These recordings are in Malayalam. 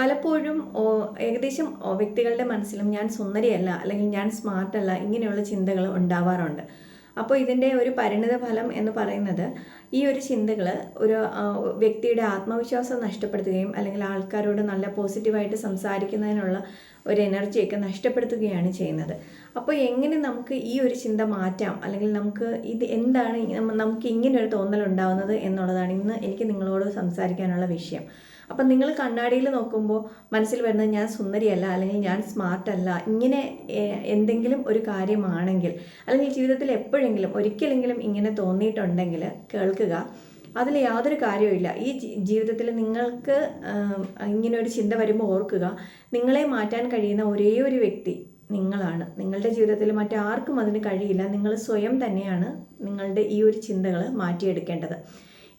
പലപ്പോഴും ഏകദേശം വ്യക്തികളുടെ മനസ്സിലും ഞാൻ സുന്ദരിയല്ല അല്ലെങ്കിൽ ഞാൻ സ്മാർട്ടല്ല ഇങ്ങനെയുള്ള ചിന്തകൾ ഉണ്ടാവാറുണ്ട്. അപ്പോൾ ഇതിന്റെ ഒരു പരിണിത ഫലം എന്ന് പറയുന്നത് ഈ ഒരു ചിന്തകൾ ഒരു വ്യക്തിയുടെ ആത്മവിശ്വാസം നഷ്ടപ്പെടുത്തുകയും അല്ലെങ്കിൽ ആൾക്കാരോട് നല്ല പോസിറ്റീവായിട്ട് സംസാരിക്കുന്നതിനുള്ള ഒരു എനർജിയൊക്കെ നഷ്ടപ്പെടുത്തുകയാണ് ചെയ്യുന്നത്. അപ്പോൾ എങ്ങനെ നമുക്ക് ഈ ഒരു ചിന്ത മാറ്റാം അല്ലെങ്കിൽ നമുക്ക് ഇത് എന്താണ് നമുക്ക് ഇങ്ങനെ ഒരു തോന്നൽ ഉണ്ടാവുന്നത് എന്നുള്ളതാണ് ഇന്ന് എനിക്ക് നിങ്ങളോട് സംസാരിക്കാനുള്ള വിഷയം. അപ്പം നിങ്ങൾ കണ്ണാടിയിൽ നോക്കുമ്പോൾ മനസ്സിൽ വരുന്നത് ഞാൻ സുന്ദരിയല്ല അല്ലെങ്കിൽ ഞാൻ സ്മാർട്ടല്ല ഇങ്ങനെ എന്തെങ്കിലും ഒരു കാര്യമാണെങ്കിൽ അല്ലെങ്കിൽ ജീവിതത്തിൽ എപ്പോഴെങ്കിലും ഒരിക്കലെങ്കിലും ഇങ്ങനെ തോന്നിയിട്ടുണ്ടെങ്കിൽ കേൾക്കുക. അതിൽ യാതൊരു കാര്യവുമില്ല ഈ ജീവിതത്തിൽ നിങ്ങൾക്ക് ഇങ്ങനെ ഒരു ചിന്ത വരുമ്പോൾ ഓർക്കുക നിങ്ങളെ മാറ്റാൻ കഴിയുന്ന ഒരേ ഒരു വ്യക്തി നിങ്ങളാണ്. നിങ്ങളുടെ ജീവിതത്തിൽ മറ്റാർക്കും അതിന് കഴിയില്ല. നിങ്ങൾ സ്വയം തന്നെയാണ് നിങ്ങളുടെ ഈ ഒരു ചിന്തകൾ മാറ്റിയെടുക്കേണ്ടത്.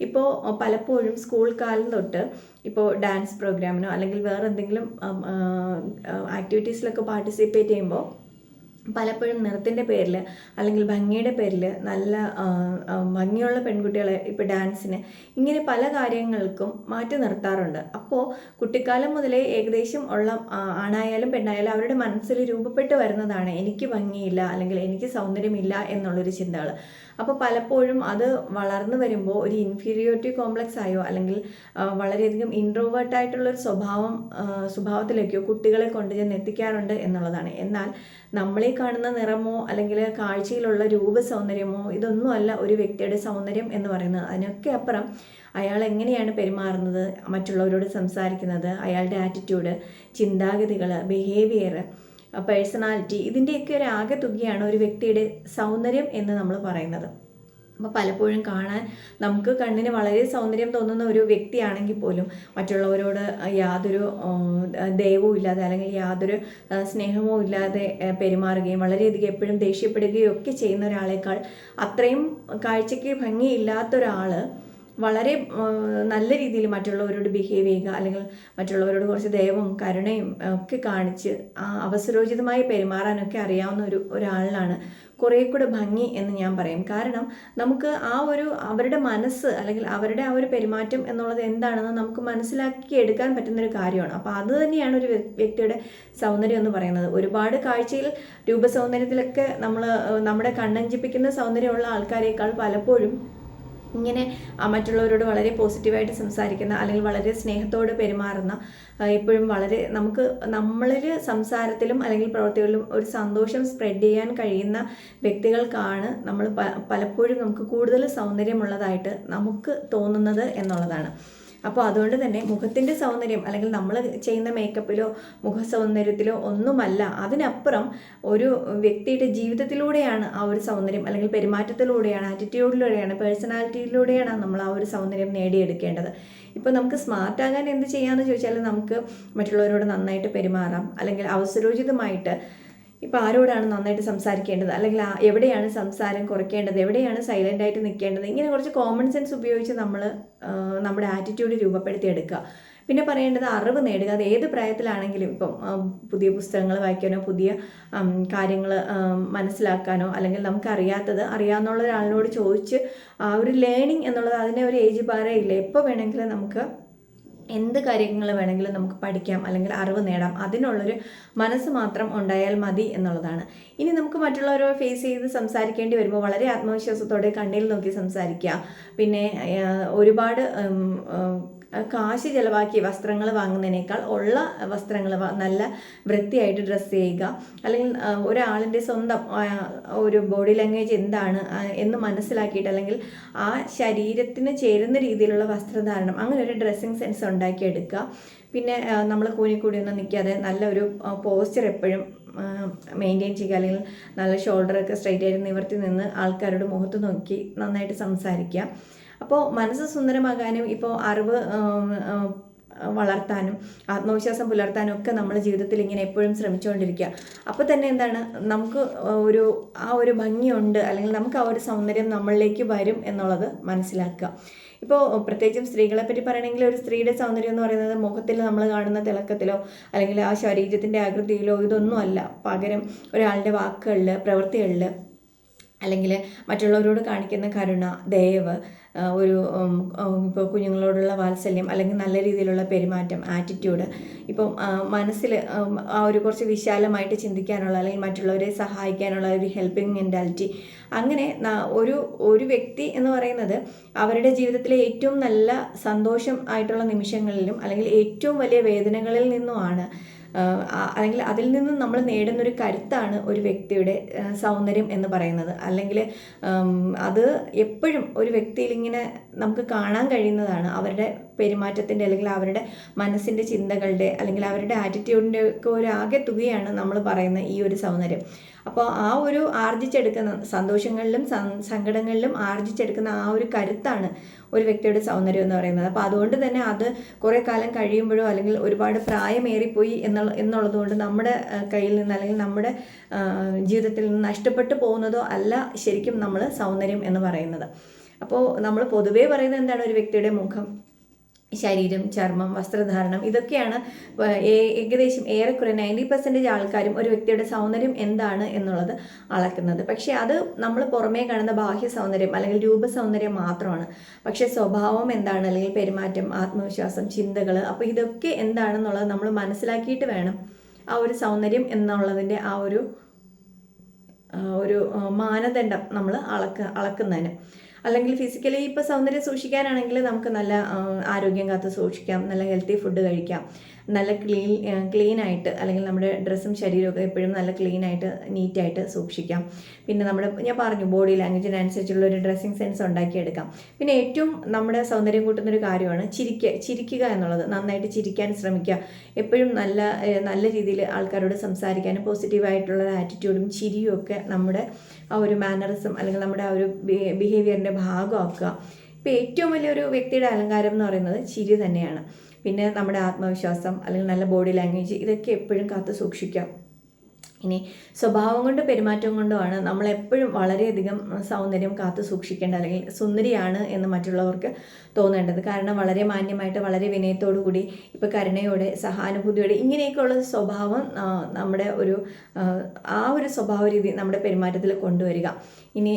ഇപ്പോൾ പലപ്പോഴും സ്കൂൾ കാലം തൊട്ട് ഇപ്പോൾ ഡാൻസ് പ്രോഗ്രാമിനോ അല്ലെങ്കിൽ വേറെ എന്തെങ്കിലും ആക്ടിവിറ്റീസിലൊക്കെ പാർട്ടിസിപ്പേറ്റ് ചെയ്യുമ്പോൾ പലപ്പോഴും നിറത്തിന്റെ പേരിൽ അല്ലെങ്കിൽ ഭംഗിയുടെ പേരിൽ നല്ല ഭംഗിയുള്ള പെൺകുട്ടികളെ ഇപ്പോൾ ഡാൻസിന് ഇങ്ങനെ പല കാര്യങ്ങൾക്കും മാറ്റി നിർത്താറുണ്ട്. അപ്പോൾ കുട്ടിക്കാലം മുതലേ ഏകദേശം ഉള്ള ആണായാലും പെണ്ണായാലും അവരുടെ മനസ്സിൽ രൂപപ്പെട്ട് വരുന്നതാണ് എനിക്ക് ഭംഗിയില്ല അല്ലെങ്കിൽ എനിക്ക് സൗന്ദര്യമില്ല എന്നുള്ളൊരു ചിന്തകൾ അപ്പോൾ പലപ്പോഴും അത് വളർന്നു വരുമ്പോൾ ഒരു ഇൻഫീരിയോറിറ്റി കോംപ്ലക്സ് ആയോ അല്ലെങ്കിൽ വളരെയധികം ഇൻട്രോവേർട്ട് ആയിട്ടുള്ള ഒരു സ്വഭാവം സ്വഭാവത്തിലേക്കോ കുട്ടികളെ കൊണ്ടുചെന്ന് എത്തിക്കാറുണ്ട് എന്നുള്ളതാണ്. എന്നാൽ നമ്മളീ കാണുന്ന നിറമോ അല്ലെങ്കിൽ കാഴ്ചയിലുള്ള രൂപ സൗന്ദര്യമോ ഇതൊന്നുമല്ല ഒരു വ്യക്തിയുടെ സൗന്ദര്യം എന്ന് പറയുന്നത്. അതിനൊക്കെ അപ്പുറം അയാൾ എങ്ങനെയാണ് പെരുമാറുന്നത് മറ്റുള്ളവരോട് സംസാരിക്കുന്നത് അയാളുടെ ആറ്റിറ്റ്യൂഡ് ചിന്താഗതികൾ ബിഹേവിയർ പേഴ്സണാലിറ്റി ഇതിന്റെയൊക്കെ ഒരു ആകെ തുകയാണ് ഒരു വ്യക്തിയുടെ സൗന്ദര്യം എന്ന് നമ്മൾ പറയുന്നത്. അപ്പോൾ പലപ്പോഴും കാണാൻ നമുക്ക് കണ്ണിന് വളരെ സൗന്ദര്യം തോന്നുന്ന ഒരു വ്യക്തിയാണെങ്കിൽ പോലും മറ്റുള്ളവരോട് യാതൊരു ദയവും ഇല്ലാതെ അല്ലെങ്കിൽ യാതൊരു സ്നേഹമോ ഇല്ലാതെ പെരുമാറുകയും വളരെയധികം എപ്പോഴും ദേഷ്യപ്പെടുകയും ഒക്കെ ചെയ്യുന്ന ഒരാളേക്കാൾ അത്രയും കാഴ്ചയ്ക്ക് ഭംഗിയില്ലാത്ത ഒരാൾ വളരെ നല്ല രീതിയിൽ മറ്റുള്ളവരോട് ബിഹേവ് ചെയ്യുക അല്ലെങ്കിൽ മറ്റുള്ളവരോട് കുറച്ച് ദയവും കരുണയും ഒക്കെ കാണിച്ച് അവസരോചിതമായി പെരുമാറാനൊക്കെ അറിയാവുന്ന ഒരു ഒരാളിലാണ്. കുറേ കൂടെ ഭംഗി എന്ന് ഞാൻ പറയും. കാരണം നമുക്ക് ആ ഒരു അവരുടെ മനസ്സ് അല്ലെങ്കിൽ അവരുടെ ആ ഒരു പെരുമാറ്റം എന്നുള്ളത് എന്താണെന്ന് നമുക്ക് മനസ്സിലാക്കി എടുക്കാൻ പറ്റുന്നൊരു കാര്യമാണ്. അപ്പോൾ അത് തന്നെയാണ് ഒരു വ്യക്തിയുടെ സൗന്ദര്യം എന്ന് പറയുന്നത്. ഒരുപാട് കാഴ്ചയിൽ രൂപസൗന്ദര്യത്തിലൊക്കെ നമ്മൾ നമ്മുടെ കണ്ണഞ്ചിപ്പിക്കുന്ന സൗന്ദര്യമുള്ള ആൾക്കാരെക്കാൾ പലപ്പോഴും ഇങ്ങനെ മറ്റുള്ളവരോട് വളരെ പോസിറ്റീവായിട്ട് സംസാരിക്കുന്ന അല്ലെങ്കിൽ വളരെ സ്നേഹത്തോട് പെരുമാറുന്ന എപ്പോഴും വളരെ നമുക്ക് നമ്മളിൽ സംസാരത്തിലും അല്ലെങ്കിൽ പ്രവൃത്തികളിലും ഒരു സന്തോഷം സ്പ്രെഡ് ചെയ്യാൻ കഴിയുന്ന വ്യക്തികൾക്കാണ് നമ്മൾ പലപ്പോഴും നമുക്ക് കൂടുതൽ സൗന്ദര്യമുള്ളതായിട്ട് നമുക്ക് തോന്നുന്നത് എന്നുള്ളതാണ്. അപ്പോൾ അതുകൊണ്ട് തന്നെ മുഖത്തിന്റെ സൗന്ദര്യം അല്ലെങ്കിൽ നമ്മൾ ചെയ്യുന്ന മേക്കപ്പിലോ മുഖ സൗന്ദര്യത്തിലോ ഒന്നുമല്ല അതിനപ്പുറം ഒരു വ്യക്തിയുടെ ജീവിതത്തിലൂടെയാണ് ആ ഒരു സൗന്ദര്യം അല്ലെങ്കിൽ പെരുമാറ്റത്തിലൂടെയാണ് ആറ്റിറ്റ്യൂഡിലൂടെയാണ് പേഴ്സണാലിറ്റിയിലൂടെയാണ് നമ്മൾ ആ ഒരു സൗന്ദര്യം നേടിയെടുക്കേണ്ടത്. ഇപ്പോൾ നമുക്ക് സ്മാർട്ട് ആകാൻ എന്ത് ചെയ്യാമെന്ന് ചോദിച്ചാൽ നമുക്ക് മറ്റുള്ളവരോട് നന്നായിട്ട് പെരുമാറാം അല്ലെങ്കിൽ അവസരോചിതമായിട്ട് ഇപ്പോൾ ആരോടാണ് നന്നായിട്ട് സംസാരിക്കേണ്ടത്? അല്ലെങ്കിൽ എവിടെയാണ് സംസാരം കുറയ്ക്കേണ്ടത്? എവിടെയാണ് സൈലന്റ് ആയിട്ട് നിൽക്കേണ്ടത്? ഇങ്ങനെ കുറച്ച് കോമൺ സെൻസ് ഉപയോഗിച്ച് നമ്മൾ നമ്മുടെ ആറ്റിറ്റ്യൂഡ് രൂപപ്പെടുത്തിയെടുക്കുക പിന്നെ പറയേണ്ടത് അറിവ് നേടുക. അത് ഏത് പ്രായത്തിലാണെങ്കിലും ഇപ്പം പുതിയ പുസ്തകങ്ങൾ വായിക്കാനോ പുതിയ കാര്യങ്ങൾ മനസ്സിലാക്കാനോ അല്ലെങ്കിൽ നമുക്കറിയാത്തത് അറിയാവുന്ന ഒരാളിനോട് ചോദിച്ച് ആ ഒരു ലേണിംഗ് എന്നുള്ളത് അതിനെ ഒരു ഏജ് പാറയില്ല എപ്പോൾ വേണമെങ്കിലും നമുക്ക് എന്ത് കാര്യങ്ങൾ വേണമെങ്കിലും നമുക്ക് പഠിക്കാം അല്ലെങ്കിൽ അറിവ് നേടാം. അതിനുള്ളൊരു മനസ്സ് മാത്രം ഉണ്ടായാൽ മതി എന്നുള്ളതാണ്. ഇനി നമുക്ക് മറ്റുള്ളവരോട് ഫേസ് ചെയ്ത് സംസാരിക്കേണ്ടി വരുമ്പോൾ വളരെ ആത്മവിശ്വാസത്തോടെ കണ്ണിൽ നോക്കി സംസാരിക്കുക. പിന്നെ ഒരുപാട് കാശ് ചിലവാക്കി വസ്ത്രങ്ങൾ വാങ്ങുന്നതിനേക്കാൾ ഉള്ള വസ്ത്രങ്ങൾ നല്ല വൃത്തിയായിട്ട് ഡ്രസ്സ് ചെയ്യുക. അല്ലെങ്കിൽ ഒരാളിന്റെ സ്വന്തം ഒരു ബോഡി ലാംഗ്വേജ് എന്താണ് എന്ന് മനസ്സിലാക്കിയിട്ട് അല്ലെങ്കിൽ ആ ശരീരത്തിന് ചേരുന്ന രീതിയിലുള്ള വസ്ത്രധാരണം അങ്ങനെ ഒരു ഡ്രസ്സിങ് സെൻസ് ഉണ്ടാക്കിയെടുക്കുക. പിന്നെ നമ്മൾ കൂനിക്കൂടി ഒന്നും നിൽക്കാതെ നല്ലൊരു പോസ്ചർ എപ്പോഴും മെയിന്റെയിൻ ചെയ്യുക. അല്ലെങ്കിൽ നല്ല ഷോൾഡറൊക്കെ സ്ട്രെയിറ്റ് ആയിട്ട് നിവർത്തി നിന്ന് ആൾക്കാരുടെ മുഖത്ത് നോക്കി നന്നായിട്ട് സംസാരിക്കുക. അപ്പോൾ മനസ്സ് സുന്ദരമാകാനും ഇപ്പോൾ അറിവ് വളർത്താനും ആത്മവിശ്വാസം പുലർത്താനും ഒക്കെ നമ്മൾ ജീവിതത്തിൽ ഇങ്ങനെ എപ്പോഴും ശ്രമിച്ചുകൊണ്ടിരിക്കുക. അപ്പോൾ തന്നെ എന്താണ് നമുക്ക് ഒരു ആ ഒരു ഭംഗിയുണ്ട് അല്ലെങ്കിൽ നമുക്ക് ആ ഒരു സൗന്ദര്യം നമ്മളിലേക്ക് വരും എന്നുള്ളത് മനസ്സിലാക്കുക. ഇപ്പോൾ പ്രത്യേകിച്ചും സ്ത്രീകളെ പറ്റി പറയണമെങ്കിൽ ഒരു സ്ത്രീയുടെ സൗന്ദര്യം എന്ന് പറയുന്നത് മുഖത്തിൽ നമ്മൾ കാണുന്ന തിളക്കത്തിലോ അല്ലെങ്കിൽ ആ ശരീരത്തിന്റെ ആകൃതിയിലോ ഇതൊന്നും അല്ല. പകരം ഒരാളുടെ വാക്കുകളിൽ പ്രവൃത്തികളിൽ അല്ലെങ്കിൽ മറ്റുള്ളവരോട് കാണിക്കുന്ന കരുണ ദയവ് ഒരു ഇപ്പോൾ കുഞ്ഞുങ്ങളോടുള്ള വാത്സല്യം അല്ലെങ്കിൽ നല്ല രീതിയിലുള്ള പെരുമാറ്റം ആറ്റിറ്റ്യൂഡ് ഇപ്പം മനസ്സിൽ ആ ഒരു കുറച്ച് വിശാലമായിട്ട് ചിന്തിക്കാനുള്ള അല്ലെങ്കിൽ മറ്റുള്ളവരെ സഹായിക്കാനുള്ള ഒരു ഹെൽപ്പിംഗ് മെന്റാലിറ്റി അങ്ങനെ ഒരു ഒരു വ്യക്തി എന്ന് പറയുന്നത് അവരുടെ ജീവിതത്തിലെ ഏറ്റവും നല്ല സന്തോഷം ആയിട്ടുള്ള നിമിഷങ്ങളിലും അല്ലെങ്കിൽ ഏറ്റവും വലിയ വേദനകളിൽ നിന്നുമാണ് അല്ലെങ്കിൽ അതിൽ നിന്ന് നമ്മൾ നേടുന്നൊരു കരുത്താണ് ഒരു വ്യക്തിയുടെ സൗന്ദര്യം എന്ന് പറയുന്നത്. അല്ലെങ്കിൽ അത് എപ്പോഴും ഒരു വ്യക്തിയിൽ ഇങ്ങനെ നമുക്ക് കാണാൻ കഴിയുന്നതാണ് അവരുടെ പെരുമാറ്റത്തിന്റെ അല്ലെങ്കിൽ അവരുടെ മനസ്സിന്റെ ചിന്തകളുടെ അല്ലെങ്കിൽ അവരുടെ ആറ്റിറ്റ്യൂഡിന്റെ ഒക്കെ ഒരു ആകെ തുകയാണ് നമ്മൾ പറയുന്ന ഈ ഒരു സൗന്ദര്യം. അപ്പോൾ ആ ഒരു ആർജിച്ചെടുക്കുന്ന സന്തോഷങ്ങളിലും സങ്കടങ്ങളിലും ആർജിച്ചെടുക്കുന്ന ആ ഒരു കരുത്താണ് ഒരു വ്യക്തിയുടെ സൗന്ദര്യം എന്ന് പറയുന്നത്. അപ്പോൾ അതുകൊണ്ട് തന്നെ അത് കുറേ കാലം കഴിയുമ്പോഴോ അല്ലെങ്കിൽ ഒരുപാട് പ്രായമേറിപ്പോയി എന്നുള്ള എന്നുള്ളതുകൊണ്ട് നമ്മുടെ കയ്യിൽ നിന്ന് അല്ലെങ്കിൽ നമ്മുടെ ജീവിതത്തിൽ നിന്ന് നഷ്ടപ്പെട്ടു പോകുന്നതോ അല്ല ശരിക്കും നമ്മൾ സൗന്ദര്യം എന്ന് പറയുന്നത്. അപ്പോൾ നമ്മൾ പൊതുവേ പറയുന്നത് എന്താണ് ഒരു വ്യക്തിയുടെ മുഖം? ശരീരം ചർമ്മം വസ്ത്രധാരണം ഇതൊക്കെയാണ് ഏകദേശം ഏറെക്കുറെ നയന്റി പെർസെന്റേജ് ആൾക്കാരും ഒരു വ്യക്തിയുടെ സൗന്ദര്യം എന്താണ് എന്നുള്ളത് അളക്കുന്നത്. പക്ഷേ അത് നമ്മൾ പുറമേ കാണുന്ന ബാഹ്യ സൗന്ദര്യം അല്ലെങ്കിൽ രൂപ സൗന്ദര്യം മാത്രമാണ്. പക്ഷേ സ്വഭാവം എന്താണ്? അല്ലെങ്കിൽ പെരുമാറ്റം ആത്മവിശ്വാസം ചിന്തകൾ അപ്പോൾ ഇതൊക്കെ എന്താണെന്നുള്ളത് നമ്മൾ മനസ്സിലാക്കിയിട്ട് വേണം ആ ഒരു സൗന്ദര്യം എന്നുള്ളതിന്റെ ആ ഒരു ഒരു മാനദണ്ഡം നമ്മൾ അളക്ക അളക്കുന്നതിന്. അല്ലെങ്കിൽ ഫിസിക്കലി ഇപ്പോൾ സൗന്ദര്യം സൂക്ഷിക്കാനാണെങ്കിൽ നമുക്ക് നല്ല ആരോഗ്യം കാത്ത് സൂക്ഷിക്കാം നല്ല ഹെൽത്തി ഫുഡ് കഴിക്കാം. നല്ല ക്ലീൻ ക്ലീൻ ആയിട്ട് അല്ലെങ്കിൽ നമ്മുടെ ഡ്രസ്സും ശരീരമൊക്കെ എപ്പോഴും നല്ല ക്ലീൻ ആയിട്ട് നീറ്റായിട്ട് സൂക്ഷിക്കാം. പിന്നെ നമ്മുടെ ഞാൻ പറഞ്ഞു ബോഡി ലാംഗ്വേജിനനുസരിച്ചുള്ള ഒരു ഡ്രസ്സിങ് സെൻസ് ഉണ്ടാക്കിയെടുക്കാം. പിന്നെ ഏറ്റവും നമ്മുടെ സൗന്ദര്യം കൂട്ടുന്ന ഒരു കാര്യമാണ് ചിരിക്കുക ചിരിക്കുക എന്നുള്ളത്. നന്നായിട്ട് ചിരിക്കാൻ ശ്രമിക്കുക. എപ്പോഴും നല്ല നല്ല രീതിയിൽ ആൾക്കാരോട് സംസാരിക്കാനും പോസിറ്റീവായിട്ടുള്ള ആറ്റിറ്റ്യൂഡും ചിരിയും ഒക്കെ നമ്മുടെ ആ ഒരു മാനറിസം അല്ലെങ്കിൽ നമ്മുടെ ആ ഒരു ബിഹേവിയറിന്റെ ഭാഗമാക്കുക. ഇപ്പോൾ ഏറ്റവും വലിയൊരു വ്യക്തിയുടെ അലങ്കാരം എന്ന് പറയുന്നത് ചിരി തന്നെയാണ്. പിന്നെ നമ്മുടെ ആത്മവിശ്വാസം അല്ലെങ്കിൽ നല്ല ബോഡി ലാംഗ്വേജ് ഇതൊക്കെ എപ്പോഴും കാത്തു സൂക്ഷിക്കാം. ഇനി സ്വഭാവം കൊണ്ടും പെരുമാറ്റം കൊണ്ടുമാണ് നമ്മളെപ്പോഴും വളരെയധികം സൗന്ദര്യം കാത്തു സൂക്ഷിക്കേണ്ട അല്ലെങ്കിൽ സുന്ദരിയാണ് എന്ന് മറ്റുള്ളവർക്ക് തോന്നേണ്ടത്. കാരണം വളരെ മാന്യമായിട്ട് വളരെ കൂടി ഇപ്പോൾ കരുണയോടെ സഹാനുഭൂതിയോടെ ഇങ്ങനെയൊക്കെയുള്ള സ്വഭാവം നമ്മുടെ ഒരു ആ ഒരു സ്വഭാവ രീതി നമ്മുടെ പെരുമാറ്റത്തിൽ കൊണ്ടുവരിക. ഇനി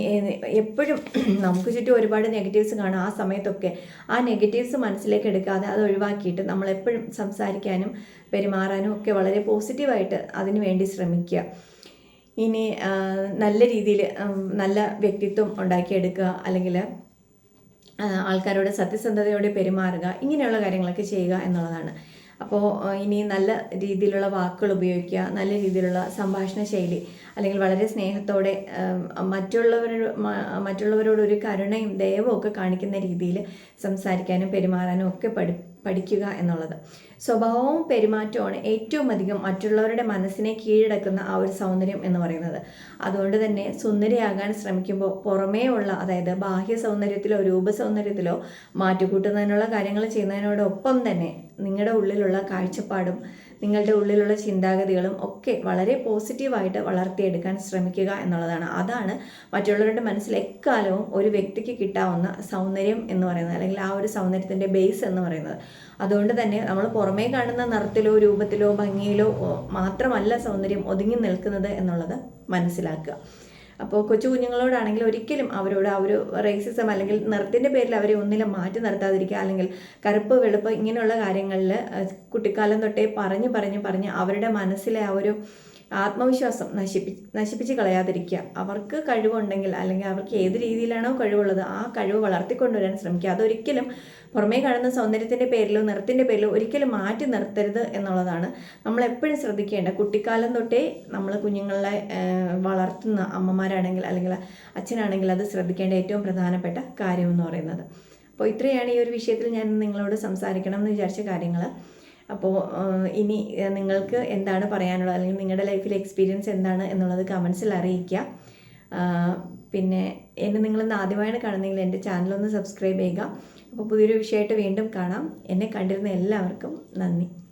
എപ്പോഴും നമുക്ക് ചുറ്റും ഒരുപാട് നെഗറ്റീവ്സ് കാണും. ആ സമയത്തൊക്കെ ആ നെഗറ്റീവ്സ് മനസ്സിലേക്ക് എടുക്കാതെ അത് ഒഴിവാക്കിയിട്ട് നമ്മളെപ്പോഴും സംസാരിക്കാനും പെരുമാറാനും ഒക്കെ വളരെ പോസിറ്റീവായിട്ട് അതിനു വേണ്ടി ശ്രമിക്കുക. ഇനി നല്ല രീതിയിൽ നല്ല വ്യക്തിത്വം ഉണ്ടാക്കിയെടുക്കുക. അല്ലെങ്കിൽ ആൾക്കാരോട് സത്യസന്ധതയോടെ പെരുമാറുക. ഇങ്ങനെയുള്ള കാര്യങ്ങളൊക്കെ ചെയ്യുക എന്നുള്ളതാണ്. അപ്പോൾ ഇനി നല്ല രീതിയിലുള്ള വാക്കുകൾ ഉപയോഗിക്കുക നല്ല രീതിയിലുള്ള സംഭാഷണ ശൈലി അല്ലെങ്കിൽ വളരെ സ്നേഹത്തോടെ മറ്റുള്ളവരോട് മറ്റുള്ളവരോട് ഒരു കരുണയും ദയവും ഒക്കെ കാണിക്കുന്ന രീതിയിൽ സംസാരിക്കാനും പെരുമാറാനും ഒക്കെ പഠി പഠിക്കുക എന്നുള്ളത്. സ്വഭാവവും പെരുമാറ്റവുമാണ് ഏറ്റവും അധികം മറ്റുള്ളവരുടെ മനസ്സിനെ കീഴടക്കുന്ന ആ ഒരു സൗന്ദര്യം എന്ന് പറയുന്നത്. അതുകൊണ്ട് തന്നെ സുന്ദരിയാകാൻ ശ്രമിക്കുമ്പോൾ പുറമേ ഉള്ള അതായത് ബാഹ്യ സൗന്ദര്യത്തിലോ രൂപ സൗന്ദര്യത്തിലോ മാറ്റുകൂട്ടുന്നതിനുള്ള കാര്യങ്ങൾ ചെയ്യുന്നതിനോടൊപ്പം തന്നെ നിങ്ങളുടെ ഉള്ളിലുള്ള കാഴ്ചപ്പാടും നിങ്ങളുടെ ഉള്ളിലുള്ള ചിന്താഗതികളും ഒക്കെ വളരെ പോസിറ്റീവായിട്ട് വളർത്തിയെടുക്കാൻ ശ്രമിക്കുക എന്നുള്ളതാണ്. അതാണ് മറ്റുള്ളവരുടെ മനസ്സിൽ എക്കാലവും ഒരു വ്യക്തിക്ക് കിട്ടാവുന്ന സൗന്ദര്യം എന്ന് പറയുന്നത് അല്ലെങ്കിൽ ആ ഒരു സൗന്ദര്യത്തിന്റെ ബേസ് എന്ന് പറയുന്നത്. അതുകൊണ്ട് തന്നെ നമ്മൾ പുറമേ കാണുന്ന നിറത്തിലോ രൂപത്തിലോ ഭംഗിയിലോ മാത്രമല്ല സൗന്ദര്യം ഒതുങ്ങി നിൽക്കുന്നത് എന്നുള്ളത് മനസ്സിലാക്കുക. അപ്പോൾ കൊച്ചു കുഞ്ഞുങ്ങളോടാണെങ്കിൽ ഒരിക്കലും അവരോട് ആ ഒരു റേസിസം അല്ലെങ്കിൽ നിറത്തിന്റെ പേരിൽ അവരെ ഒന്നിലും മാറ്റി നിർത്താതിരിക്കുക അല്ലെങ്കിൽ കറുപ്പ് വെളുപ്പ് ഇങ്ങനെയുള്ള കാര്യങ്ങളിൽ കുട്ടിക്കാലം തൊട്ടേ പറഞ്ഞ് പറഞ്ഞ് പറഞ്ഞ് അവരുടെ മനസ്സിലെ ആ ഒരു ആത്മവിശ്വാസം നശിപ്പി നശിപ്പിച്ച് കളയാതിരിക്കുക. അവർക്ക് കഴിവുണ്ടെങ്കിൽ അല്ലെങ്കിൽ അവർക്ക് ഏത് രീതിയിലാണോ കഴിവുള്ളത് ആ കഴിവ് വളർത്തിക്കൊണ്ടുവരാൻ ശ്രമിക്കുക. അതൊരിക്കലും പുറമേ കാണുന്ന സൗന്ദര്യത്തിന്റെ പേരിലോ നിറത്തിന്റെ പേരിലോ ഒരിക്കലും മാറ്റി നിർത്തരുത് എന്നുള്ളതാണ് നമ്മൾ എപ്പോഴും ശ്രദ്ധിക്കേണ്ട കുട്ടിക്കാലം തൊട്ടേ നമ്മൾ കുഞ്ഞുങ്ങളെ വളർത്തുന്ന അമ്മമാരാണെങ്കിൽ അല്ലെങ്കിൽ അച്ഛനാണെങ്കിൽ അത് ശ്രദ്ധിക്കേണ്ട ഏറ്റവും പ്രധാനപ്പെട്ട കാര്യം എന്ന് പറയുന്നത്. അപ്പോൾ ഇത്രയാണ് ഈ ഒരു വിഷയത്തിൽ ഞാൻ നിങ്ങളോട് സംസാരിക്കണം എന്ന് വിചാരിച്ച കാര്യങ്ങൾ. അപ്പോൾ ഇനി നിങ്ങൾക്ക് എന്താണ് പറയാനുള്ളത്? അല്ലെങ്കിൽ നിങ്ങളുടെ ലൈഫിൽ എക്സ്പീരിയൻസ് എന്താണ് എന്നുള്ളത് കമൻസിൽ അറിയിക്കുക. പിന്നെ എന്നെ നിങ്ങളിന്ന് ആദ്യമായാണ് കാണുന്നെങ്കിൽ എന്റെ ചാനലൊന്ന് സബ്സ്ക്രൈബ് ചെയ്യുക. അപ്പോൾ പുതിയൊരു വിഷയമായിട്ട് വീണ്ടും കാണാം. എന്നെ കണ്ടിരുന്ന എല്ലാവർക്കും നന്ദി.